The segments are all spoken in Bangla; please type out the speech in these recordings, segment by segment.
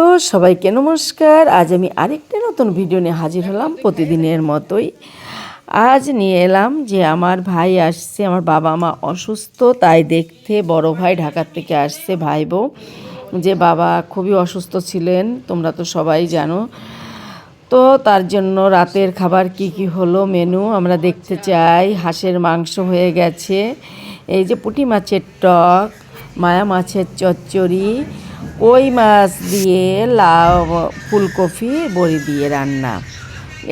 তো সবাইকে নমস্কার। আজ আমি আরেকটা নতুন ভিডিও নিয়ে হাজির হলাম প্রতিদিনের মতোই। আজ নিয়ে এলাম যে আমার ভাই আসছে, আমার বাবা মা অসুস্থ, তাই দেখতে বড় ভাই ঢাকার থেকে আসছে ভাই বউ। যে বাবা খুবই অসুস্থ ছিলেন, তোমরা তো সবাই জানো। তো তার জন্য রাতের খাবার কি কি হলো মেনু আমরা দেখতে চাই। হাঁসের মাংস হয়ে গেছে। এই যে পুঁটি মাছের টক, মায়া মাছের চচ্চড়ি কই মাছ দিয়ে লাউ, ফুলকপি, বড়ি দিয়ে রান্না।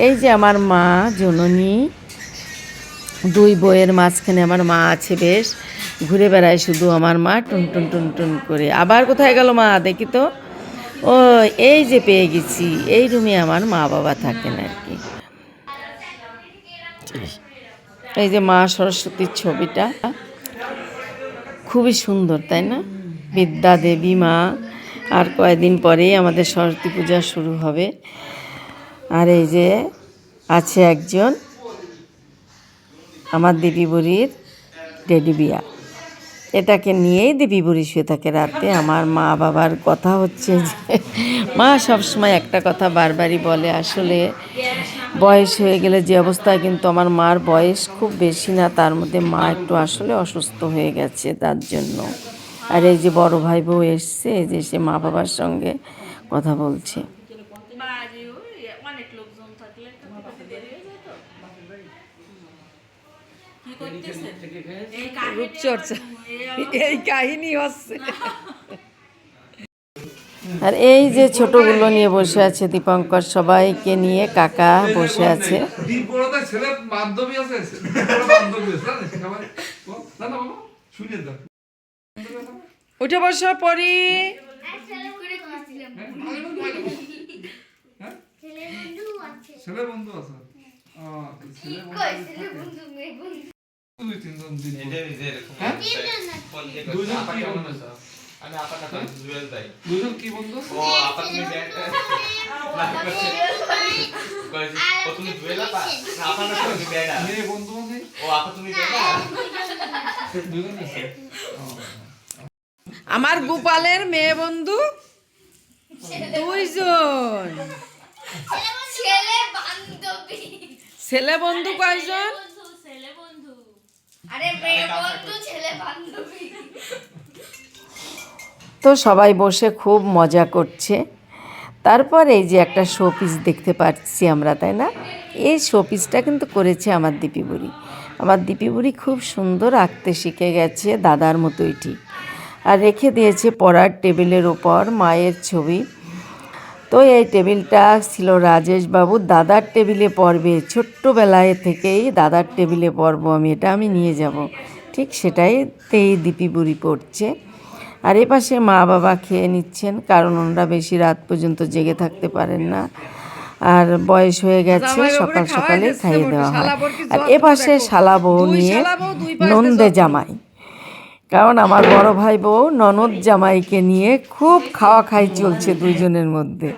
এই যে আমার মা, জননী, দুই বইয়ের মাঝখানে আমার মা আছে বেশ। ঘুরে বেড়ায় শুধু আমার মা, টুন টুন টুন টুন করে। আবার কোথায় গেল মা? দেখি তো। ও, এই যে পেয়ে গেছি। এই রুমে আমার মা বাবা থাকেন আর কি। এই যে মা সরস্বতীর ছবিটা। খুবই সুন্দর, তাই না? বিদ্যা দেবী মা। আর কয়েকদিন পরেই আমাদের সরস্বতী পূজা শুরু হবে। আর এই যে আছে একজন আমার দেবী বুড়ির টেডি বিয়া। এটাকে নিয়েই দেবী বুড়ি শুয়ে থাকে রাতে। আমার মা বাবার কথা হচ্ছে যে, মা সবসময় একটা কথা বারবারই বলে, আসলে বয়স হয়ে গেলে যে অবস্থা, কিন্তু আমার মার বয়স খুব বেশি না। তার মধ্যে মা একটু আসলে অসুস্থ হয়ে গেছে তার জন্য। আর এই যে বড় ভাই বউ এসছে এই যে সে মা বাবার সঙ্গে কথা বলছে। এই কাহিনী রূপচর্চা। এই এই কাহিনী হচ্ছে। আর এই যে ছোটগুলো নিয়ে বসে আছে দীপঙ্কর সবাইকে নিয়ে কাকা বসে আছে। ছেলে বান্ধবী আছে না না শুনে উঠে বসো পরি ছেলে বন্ধু আছে আহ, ছেলে বন্ধু দুই তিনজন তিনজন। দুজন কি বন্ধু আমি আপনার কাছে জুয়েল দেই দুজন কি বন্ধু ও আপা তুমি আপা না মেয়ে বন্ধু মানে ও আপা তুমি দুজন আছে আমার গোপালের মেয়ে বন্ধু দুইজন। ছেলে বান্ধবী। ছেলে বন্ধু কয়জন? বন্ধু ছেলে বন্ধু। আরে মেয়ে বন্ধু ছেলে বান্ধবী। তো সবাই বসে খুব মজা করছে। তারপর এই যে একটা শোপিস দেখতে পাচ্ছি আমরা তাই না? এই শোপিসটা কিন্তু করেছে আমার দীপি বুড়ি আমার দীপি বুড়ি খুব সুন্দর আঁকতে শিখে গেছে দাদার মতোই ঠিক। আর রেখে দিয়েছে পড়ার টেবিলের ওপর মায়ের ছবি। তো এই টেবিলটা ছিল রাজেশবাবুর দাদার টেবিলে পড়বে। ছোট্টবেলায় থেকেই দাদার টেবিলে পড়ব আমি এটা আমি নিয়ে যাব। ঠিক সেটাই তেই দীপি বুড়ি পড়ছে। আর এপাশে মা বাবা খেয়ে নিচ্ছেন কারণ ওনারা বেশি রাত পর্যন্ত জেগে থাকতে পারেন না। আর বয়স হয়ে গেছে সকাল সকালে খাইয়ে দেওয়া হয়। আর এপাশে শালা বউ নিয়ে নন্দে জামাই। কারণ আমার বড় ভাই বউ ননদ জামাইকে নিয়ে খুব খাওয়া খাই চলছে দুইজনের মধ্যে।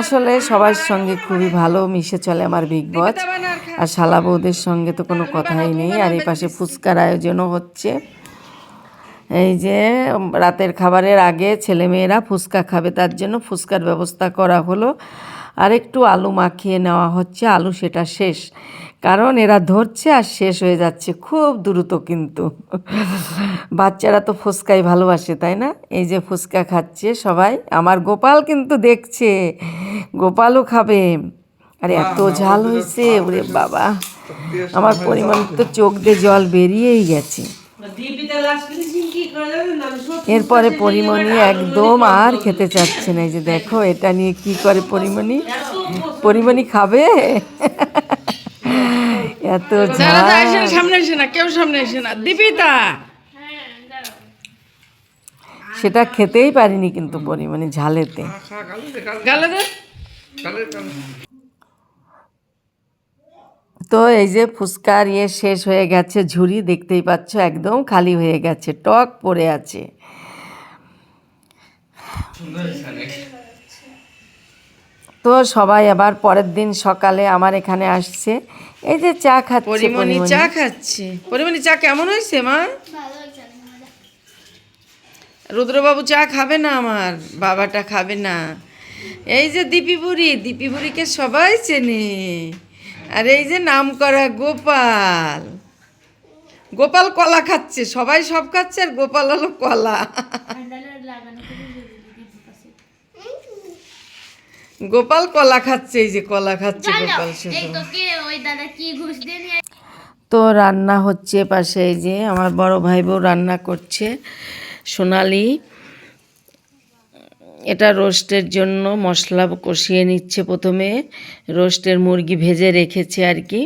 আসলে সবার সঙ্গে খুবই ভালো মিশে চলে আমার বিগ বস আর শালা বউদের সঙ্গে তো কোনো কথাই নেই। আর এই পাশে ফুচকার আয়োজনও হচ্ছে। এই যে রাতের খাবারের আগে ছেলেমেয়েরা ফুচকা খাবে, তার জন্য ফুচকার ব্যবস্থা করা হলো। আর একটু আলু মাখিয়ে নেওয়া হচ্ছে আলু সেটা শেষ। কারণ এরা ধরছে আর শেষ হয়ে যাচ্ছে খুব দ্রুত কিন্তু। বাচ্চারা তো ফুচকাই ভালোবাসে তাই না? এই যে ফুচকা খাচ্ছে সবাই আমার গোপাল কিন্তু দেখছে গোপালও খাবে। আর এত ঝাল হয়েছে ওরে বাবা। আমার পরিমাণ তো চোখ দিয়ে জল বেরিয়েই গেছে। এরপরে পরিমণি একদম আর খেতে চাচ্ছে না এই যে দেখো এটা নিয়ে কি করে পরিমণি? পরিমণি খাবে? এত সামনে এসে না কেউ সামনে এসে না। দীপিতা! সেটা খেতেই পারিনি কিন্তু পরিমণি ঝালেতে। তো এই যে ফুচকার ইয়ে শেষ হয়ে গেছে ঝুড়ি দেখতেই পাচ্ছ একদম খালি হয়ে গেছে টক পড়ে আছে। তো সবাই আবার পরের দিন সকালে আমার এখানে আসছে। এই যে চা খাচ্ছে পরিমণি। চা খাচ্ছে? পরিমণি চা কেমন হয়েছে মা? রুদ্রবাবু চা খাবে না আমার বাবাটা খাবে না। এই যে দীপি বুড়ি দীপি বুড়িকে সবাই চেনে। আর এই যে নাম করা গোপাল। গোপাল কলা খাচ্ছে সবাই সব খাচ্ছে আর গোপাল হলো কলা। গোপাল কলা খাচ্ছে এই যে কলা খাচ্ছে গোপাল তো রান্না হচ্ছে পাশে এই যে আমার বড় ভাই বউ রান্না করছে সোনালি। এটা রোস্টের জন্য মশলা কষিয়ে নিচ্ছে প্রথমে। রোস্টের মুরগি ভেজে রেখেছে আর কি।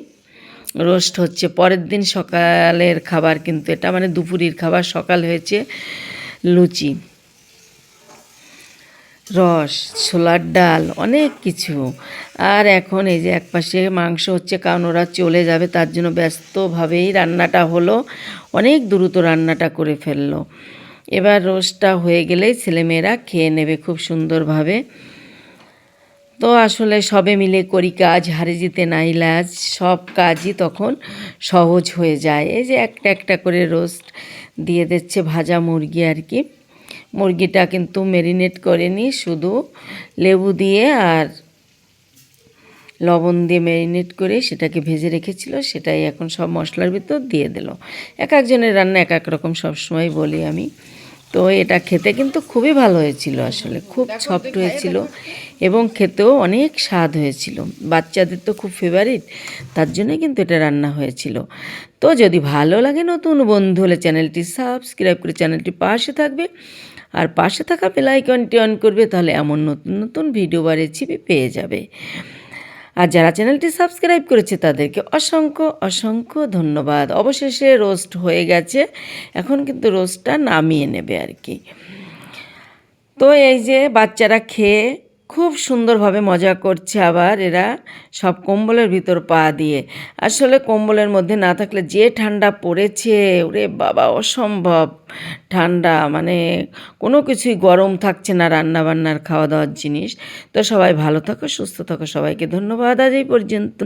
রোস্ট হচ্ছে পরের দিন সকালের খাবার কিন্তু এটা মানে দুপুরের খাবার, সকাল হয়েছে লুচি, রস, ছোলার ডাল, অনেক কিছু। আর এখন এই যে একপাশে মাংস হচ্ছে, কারণ ওরা চলে যাবে, তার জন্য ব্যস্তভাবেই রান্নাটা হলো। অনেক দ্রুত রান্নাটা করে ফেলল। এবার রোস্টটা হয়ে গেলেই ছেলেমেয়েরা খেয়ে নেবে খুব সুন্দরভাবে। তো আসলে সবে মিলে করি কাজ, হারে জিতে নাই লাজ, সব কাজই তখন সহজ হয়ে যায়। এই যে একটা একটা করে রোস্ট দিয়ে দিচ্ছে ভাজা মুরগি আর কি। মুরগিটা কিন্তু মেরিনেট করেনি শুধু লেবু দিয়ে আর লবণ দিয়ে ম্যারিনেট করে সেটাকে ভেজে রেখেছিল, সেটাই এখন সব মশলার ভিতর দিয়ে দিল। এক একজনের রান্না এক এক রকম সবসময় বলি আমি। তো এটা খেতে কিন্তু খুবই ভালো হয়েছিল আসলে, খুব সফট হয়েছিল এবং খেতেও অনেক স্বাদ হয়েছিল। বাচ্চাদের তো খুব ফেভারিট তার জন্যই কিন্তু এটা রান্না হয়েছিল। তো যদি ভালো লাগে নতুন বন্ধু হলে চ্যানেলটি সাবস্ক্রাইব করে চ্যানেলটি পাশে থাকবে আর পাশে থাকা বেল অন করবে তাহলে এমন নতুন নতুন ভিডিও বা রেসিপি পেয়ে যাবে। আর যারা চ্যানেলটি সাবস্ক্রাইব করেছে, তাদেরকে অসংখ্য অসংখ্য ধন্যবাদ। অবশেষে রোস্ট হয়ে গেছে। এখন কিন্তু রোস্টটা নামিয়ে নেবে আর কি। তো এই যে বাচ্চারা খেয়ে খুব সুন্দরভাবে মজা করছে আবার এরা সব কম্বলের ভিতর পা দিয়ে। আসলে কম্বলের মধ্যে না থাকলে যে ঠান্ডা পড়েছে, ওরে বাবা, অসম্ভব। ঠান্ডা মানে কোনো কিছুই গরম থাকছে না রান্নাবান্নার খাওয়া দাওয়ার জিনিস। তো সবাই ভালো থাকো, সুস্থ থাকো, সবাইকে ধন্যবাদ। আজ এই পর্যন্ত।